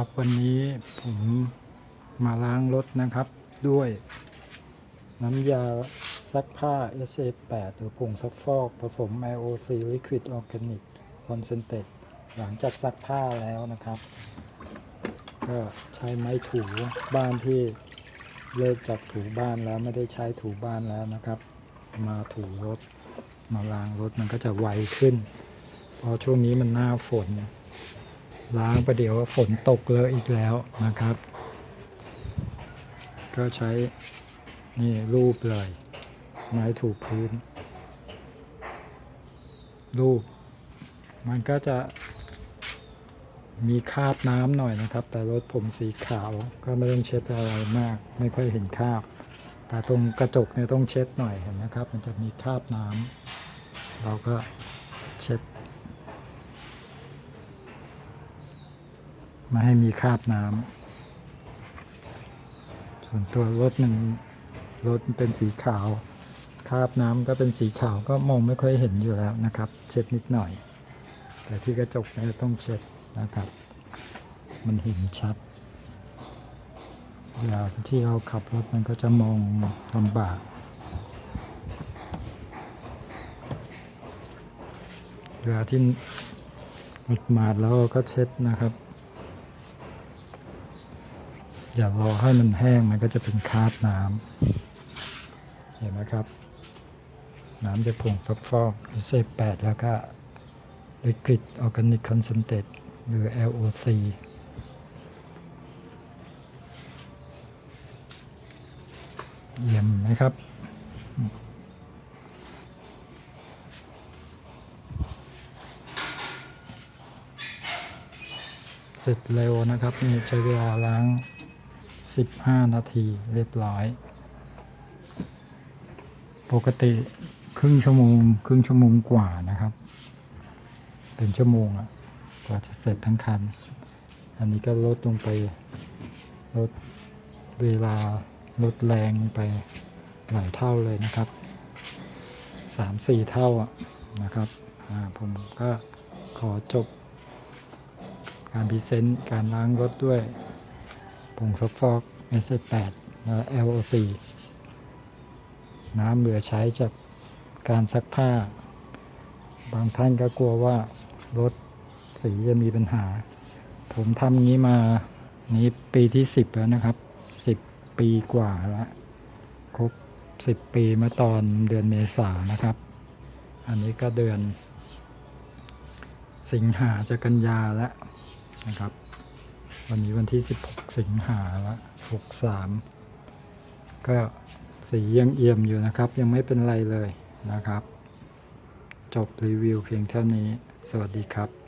ครับวันนี้ผมมาล้างรถนะครับด้วย น้ำยาซักผ้า SA8 หรือผงซักฟอกผสม IOC Liquid Organic Concentrate หลังจากซักผ้าแล้วนะครับ ก็ใช้ไม้ถูบ้านที่เลิกจากถูบ้านแล้วไม่ได้ใช้ถูบ้านแล้วนะครับ มาถูรถมาล้างรถมันก็จะไวขึ้น เพราะช่วงนี้มันหน้าฝน ล้างประเดี๋ยวฝนตกเลอะอีกแล้วนะครับ ก็ใช้ นี่รูปเลย ไม้ถูพื้น รูป มันก็จะมีคาบน้ำหน่อยนะครับ แต่รถผมสีขาวก็ไม่ต้องเช็ดอะไรมาก ไม่ค่อยเห็นคราบ แต่ตรงกระจกเนี่ยต้องเช็ดหน่อยเห็นนะครับ มันจะมีคาบน้ำเราก็เช็ด มาให้มีคราบน้ำส่วนตัวรถมันรถมันเป็นสีขาวคราบน้ำก็เป็นสีขาวก็มองไม่ค่อยเห็นอยู่แล้วนะครับ เช็ดนิดหน่อย แต่ที่กระจกเนี่ยต้องเช็ดนะครับ มันเห็นชัดเวลาที่เราขับรถมันก็จะมองลำบาก เวลาที่หมดมาดแล้วก็เช็ดนะครับ อย่ารอให้มันแห้งมันก็จะเป็นคราบน้ำเห็นไหมครับ น้ำจะผงซักฟอก SA8 แล้วก็ Liquid Organic Concentrate หรือ LOC เยี่ยมไหมครับเสร็จเร็วนะครับนี่ใช้เวลาล้าง 15 นาทีเรียบร้อย ปกติครึ่งชั่วโมง ครึ่งชั่วโมงกว่านะครับ เป็นชั่วโมงอะกว่าจะเสร็จทั้งคัน อันนี้ก็ลดลงไปลดเวลาลดแรงไปหลายเท่าเลยนะครับสามสี่เท่าอะนะครับผมก็ขอจบการพรีเซนต์การล้างรถด้วย ผงซักฟอก S8 และ LOC น้ำเหลือใช้จากการซักผ้า บางท่านก็กลัวว่ารถสีจะมีปัญหา ผมทำงี้มานี้ปีที่ 10 แล้วนะครับ 10 ปีกว่าแล้วครบ 10 ปีเมื่อตอนเดือนเมษานะครับ อันนี้ก็เดือน สิงหาจะกันยาแล้วนะครับ วันนี้วันที่ 16 สิงหาละ63 ก็สียังเอี่ยมอยู่นะครับ ยังไม่เป็นไรเลยนะครับ จบรีวิวเพียงเท่านี้ สวัสดีครับ